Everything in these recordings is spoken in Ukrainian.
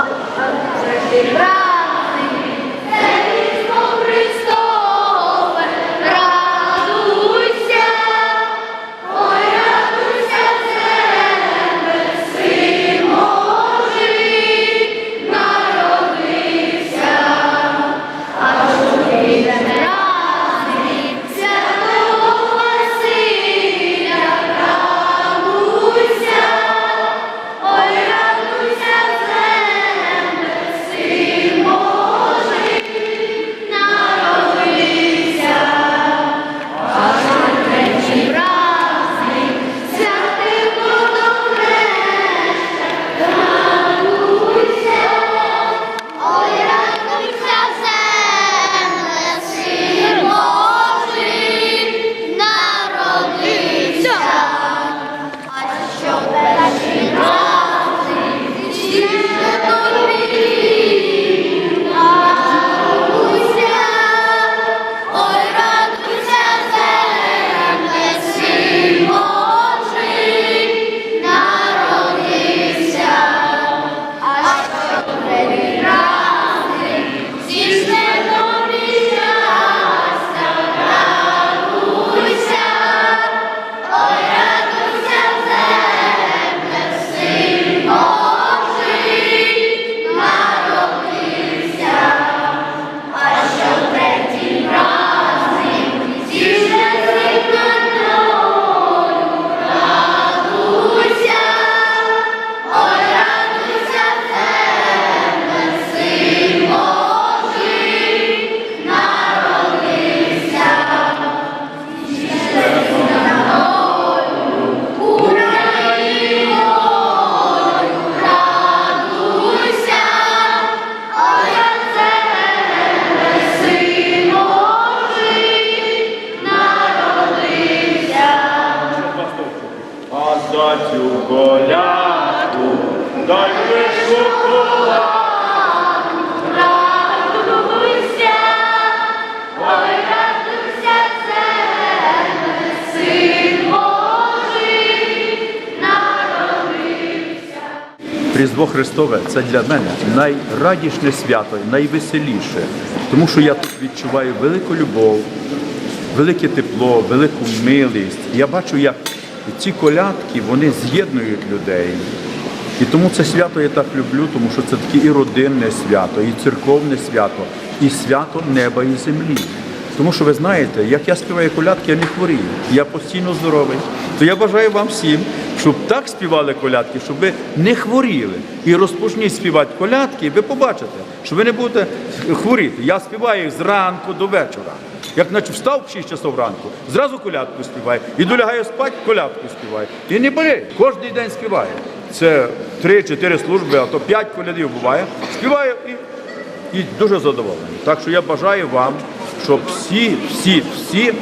Bravo! Христове це для мене найрадісне свято, найвеселіше, тому що я тут відчуваю велику любов, велике тепло, велику милість. Я бачу, як ці колядки вони з'єднують людей. І тому це свято я так люблю, тому що це таке і родинне свято, і церковне свято, і свято неба і землі. Тому що ви знаєте, як я співаю колядки, я не хворію, я постійно здоровий. То я бажаю вам всім, щоб так співали колядки, щоб ви не хворіли. І розпочніть співати колядки, і ви побачите, що ви не будете хворіти. Я співаю їх зранку до вечора. Як наче встав в 6 часов ранку, зразу колядку співаю. Іду лягаю спати, колядку співаю. І не болею, кожен день співаю. Це 3-4 служби, а то 5 колядів буває. Співаю і, і дуже задоволений. Так що я бажаю вам, щоб всі, всі, всі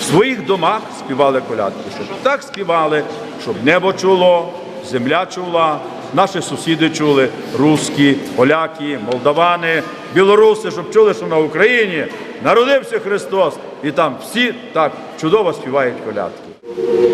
в своїх домах співали колядки, щоб так співали, щоб небо чуло, земля чула, наші сусіди чули, русські, поляки, молдавани, білоруси, щоб чули, що на Україні народився Христос, і там всі так чудово співають колядки.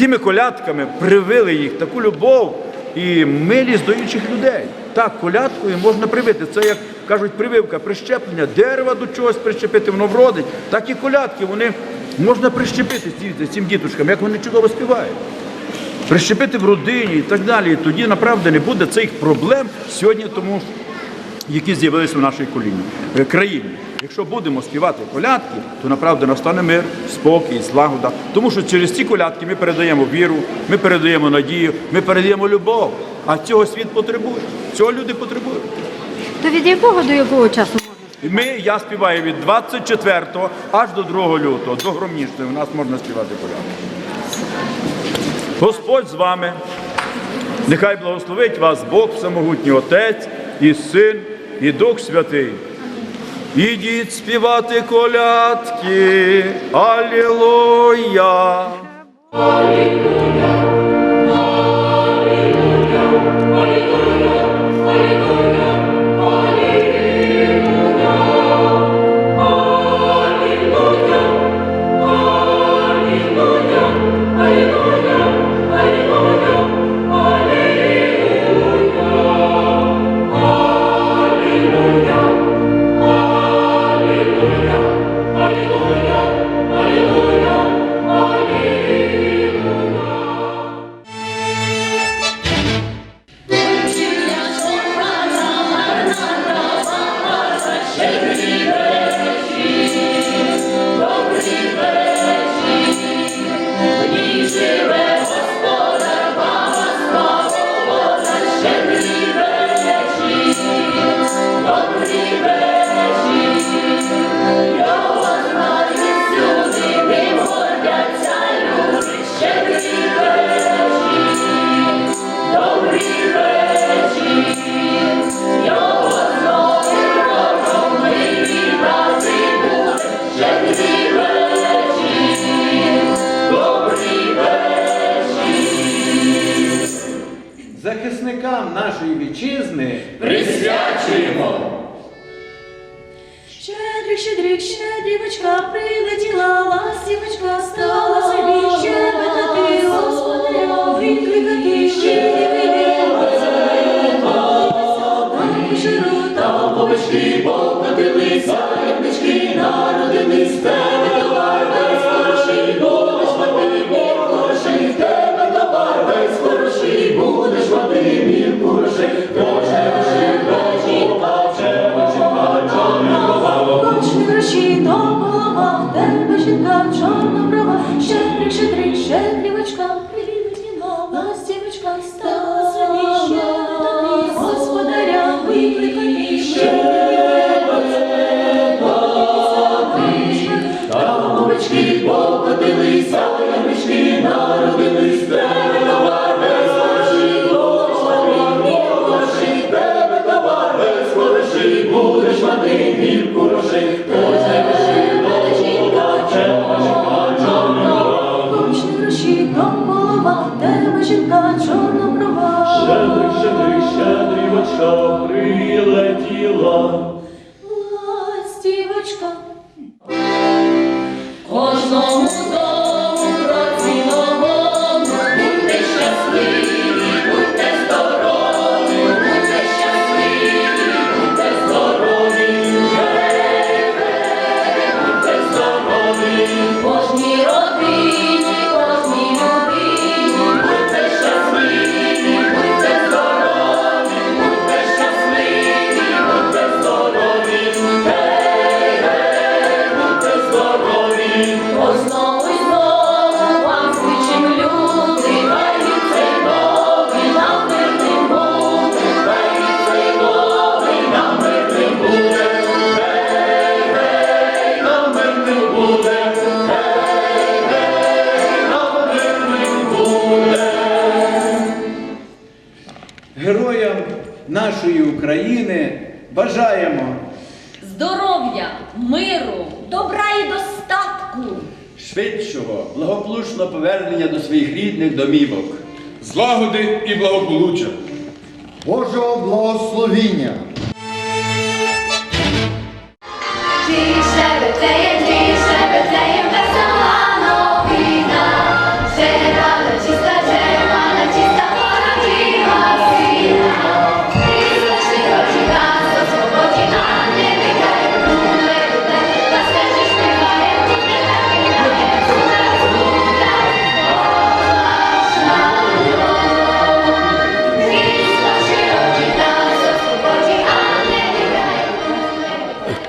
Цими колядками привили їх таку любов і милість до інших людей. Так, колядкою можна привити. Це як кажуть, прививка, прищеплення, дерева до чогось прищепити, воно вродить. Так і колядки вони можна прищепити цим діточкам, як вони чудово співають. Прищепити в родині і так далі. І тоді направду не буде цих проблем сьогодні, тому які з'явилися в нашій коліні, е, країні. Якщо будемо співати колядки, то направду настане мир, спокій, злагода. Тому що через ці колядки ми передаємо віру, ми передаємо надію, ми передаємо любов. А цього світ потребує. Цього люди потребують. То від якого до якого часу ми, я співаю від 24 аж до 2 лютого, до громнічної. У нас можна співати колядки. Господь з вами. Нехай благословить вас Бог Всемогутній Отець і Син, і Дух Святий. Ідіть співати колядки. Алілуя! Захисникам в тебе жінка чорноброва, щедрик, щедрий, щедрівочка, що прилетіла. Бажаємо Здоров'я, миру, добра і достатку. швидшого, благополучного повернення до своїх рідних домівок. злагоди і благополуччя. Божого благословіння.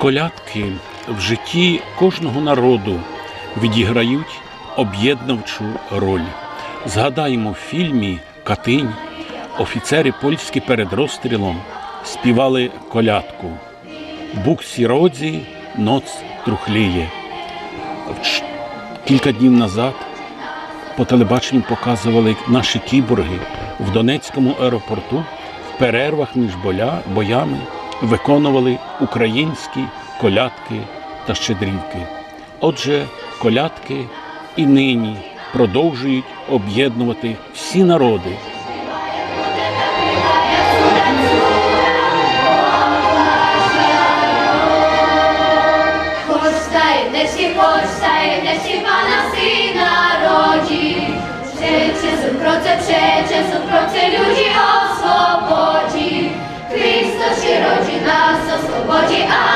Колядки в житті кожного народу відіграють об'єднавчу роль. Згадаємо в фільмі Катинь офіцери польські перед розстрілом співали колядку Бук сіродзі, ноц трухліє. Кілька днів назад по телебаченню показували наші кіборги в Донецькому аеропорту в перервах між боями виконували українські колядки та щедрівки. Отже, колядки і нині продовжують об'єднувати всі народи сина родzi. Przecie przecie zukroce ludzi rodzi, nas 起来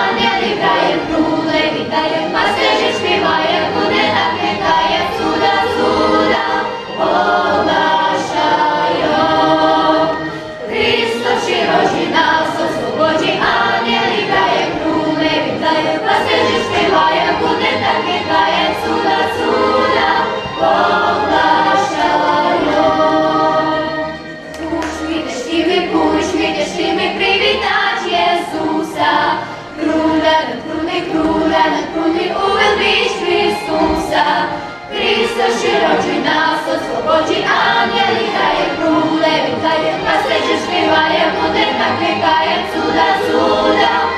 oswobodzi, anieli daje, króle witaje, pasterze śpiewają, modlitwa klikają, cuda, cuda ogłaszają.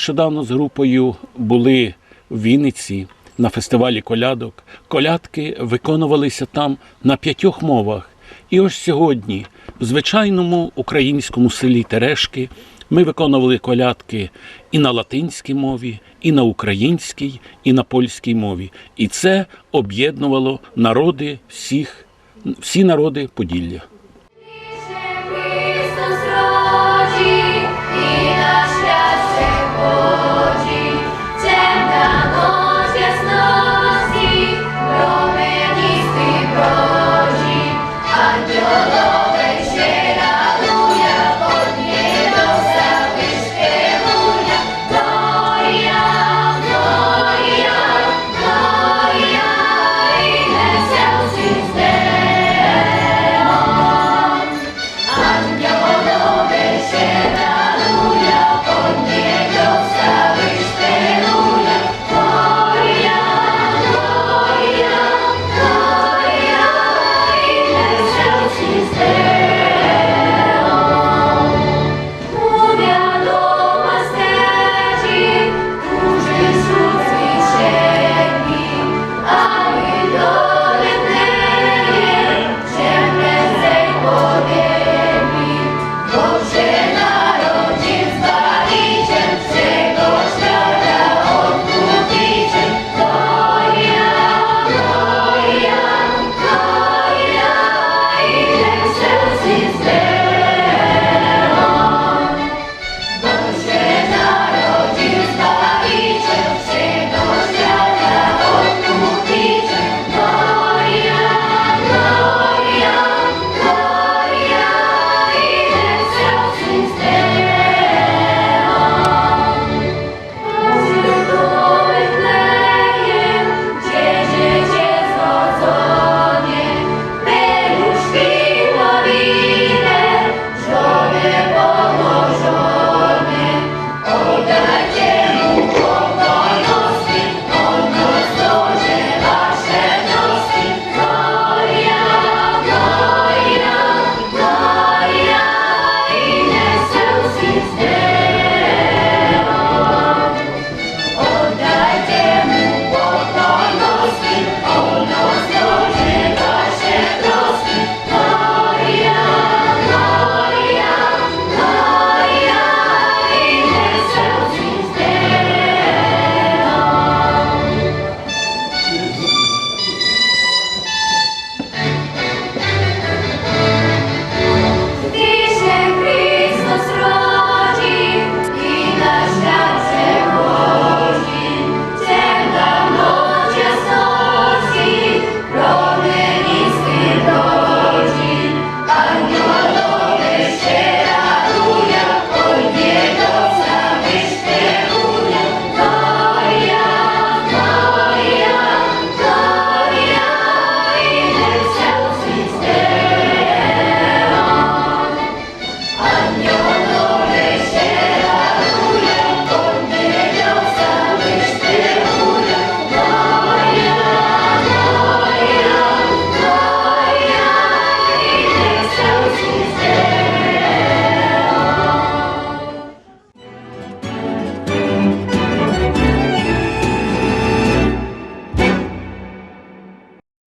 Нещодавно з групою були в Вінниці на фестивалі колядок. Колядки виконувалися там на п'ятьох мовах. І ось сьогодні, в звичайному українському селі Терешки, ми виконували колядки і на латинській мові, і на українській, і на польській мові. І це об'єднувало народи всіх, всі народи Поділля.